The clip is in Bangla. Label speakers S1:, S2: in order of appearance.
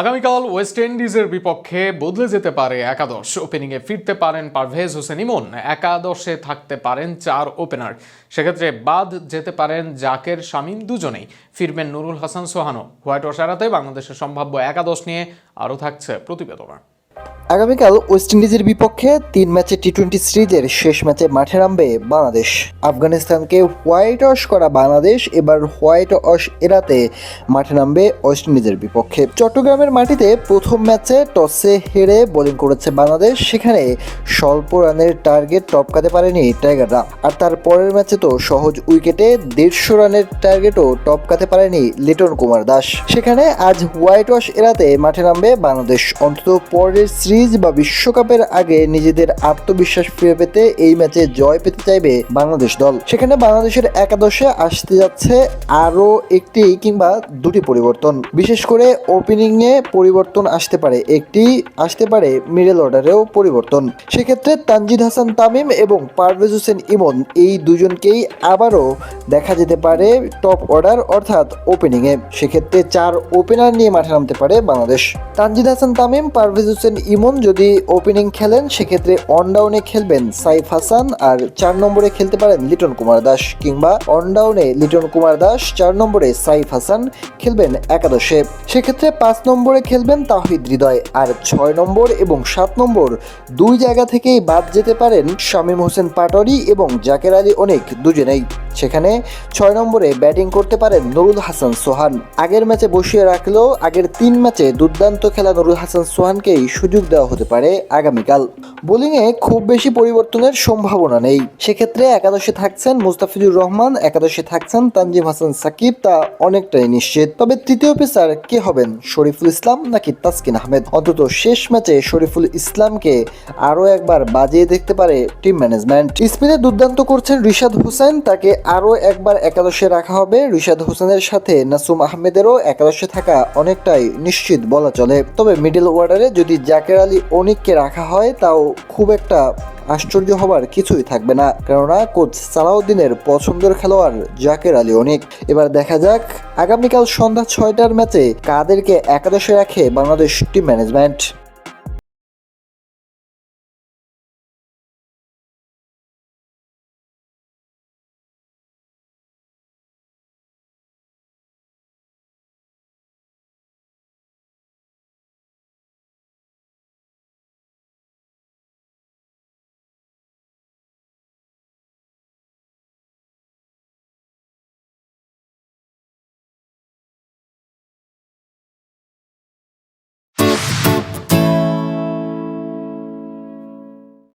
S1: আগামীকাল ওয়েস্ট ইন্ডিজের বিপক্ষে বদলে যেতে পারে একাদশ। ওপেনিংয়ে ফিরতে পারেন পারভেজ হোসেন ইমন। একাদশে থাকতে পারেন চার ওপেনার সেক্ষেত্রে বাদ যেতে পারেন জাকের শামীম দুজনেই। ফিরবেন নুরুল হাসান সোহানো হোয়াইট ওয়াশ এড়াতে বাংলাদেশের সম্ভাব্য একাদশ নিয়ে আরও থাকছে প্রতিবেদনা।
S2: আগামীকাল ওয়েস্ট ইন্ডিজের বিপক্ষে তিন ম্যাচে টি টোয়েন্টি সিরিজের শেষ ম্যাচে মাঠে নামবে বাংলাদেশ। আফগানিস্তানকে হোয়াইট ওয়াশ করা বাংলাদেশ, এবার হোয়াইট ওয়াশ এড়াতে মাঠে নামবে ওয়েস্ট ইন্ডিজের বিপক্ষে। চট্টগ্রামের মাটিতে প্রথম ম্যাচে টসে হেরে বোলিং করেছে বাংলাদেশ, সেখানে স্বল্প রানের টার্গেট টপকাতে পারেনি টাইগাররা। আর তার পরের ম্যাচে তো সহজ উইকেটে দেড়শো রানের টার্গেটও টপকাতে পারেনি লিটন কুমার দাস। সেখানে আজ হোয়াইট ওয়াশ এড়াতে মাঠে নামবে বাংলাদেশ, অন্তত পরের সিরিজ বা বিশ্বকাপের আগে নিজেদের আত্মবিশ্বাস ফিরে পেতে এই ম্যাচে জয় পেতে চাইবে বাংলাদেশ দল। সেখানে বাংলাদেশের একাদশে আসতে যাচ্ছে আরও একটি কিংবা দুটি পরিবর্তন। বিশেষ করে ওপেনিংয়ে পরিবর্তন আসতে পারে, একটি আসতে পারে মিডল অর্ডারেও পরিবর্তন। সেক্ষেত্রে তানজিদ হাসান তামিম এবং পারভেজ হোসেন ইমন এই দুজনকেই আবারও দেখা যেতে পারে টপ অর্ডার অর্থাৎ ওপেনিংয়ে। সেক্ষেত্রে চার ওপেনার নিয়ে মাঠে নামতে পারে বাংলাদেশ। তানজিদ হাসান তামিম, পারভেজ হোসেন ইমন যদি ওপেনিং খেলেন, সেক্ষেত্রে অন ডাউনে খেলবেন সাইফ হাসান আর চার নম্বরে খেলতে পারেন লিটন কুমার দাস কিংবা অন ডাউনে লিটন কুমার দাস, চার নম্বরে সাইফ হাসান খেলবেন একাদশে। সেক্ষেত্রে পাঁচ নম্বরে খেলবেন তাহিদ হৃদয় আর ছয় নম্বর এবং সাত নম্বর দুই জায়গা থেকেই বাদ যেতে পারেন শামীম হোসেন পাটরি এবং জাকের আলী অনেক, দুজনেই। সেখানে ছয় নম্বরে ব্যাটিং করতে পারেন নুরুল হাসান সোহান। আগের ম্যাচে বসিয়ে রাখলেও আগের তিন ম্যাচে দুর্দান্ত খেলা নুরুল হাসান সোহানকেই সুযোগ দেওয়া হতে পারে আগামীকাল। বোলিংয়ে খুব বেশি পরিবর্তনের সম্ভাবনা নেই। সেক্ষেত্রে একাদশে থাকছেন মুস্তাফিজুর রহমান, একাদশে থাকছেন তানজিম হাসান সাকিব, তা অনেকটাই নিশ্চিত। তবে তৃতীয় পেসার কে হবেন, শরীফুল ইসলাম নাকি তাসকিন আহমেদ? অন্তত শেষ ম্যাচে শরীফুল ইসলামকে আরও একবার বাজিয়ে দেখতে পারে টিম ম্যানেজমেন্ট। স্পিনে দুর্দান্ত করছেন রিশাদ হোসেন তাকে আরও একবার একাদশে রাখা হবে। রিশাদ হোসেনের সাথে নাসুম আহমেদেরও একাদশে থাকা অনেকটাই নিশ্চিত বলা চলে। তবে মিডল ওয়ার্ডারে যদি জাকের আলী অনিককে রাখা হয়, তাও খুব একটা আশ্চর্য হবার কিছুই থাকবে না। কেননা কোচ সালাউদ্দিনের পছন্দের খেলোয়াড় জাকের আলী অনিক। এবার দেখা যাক আগামীকাল সন্ধ্যা ছয়টার ম্যাচে কাদেরকে একাদশে রাখে বাংলাদেশ টিম ম্যানেজমেন্ট।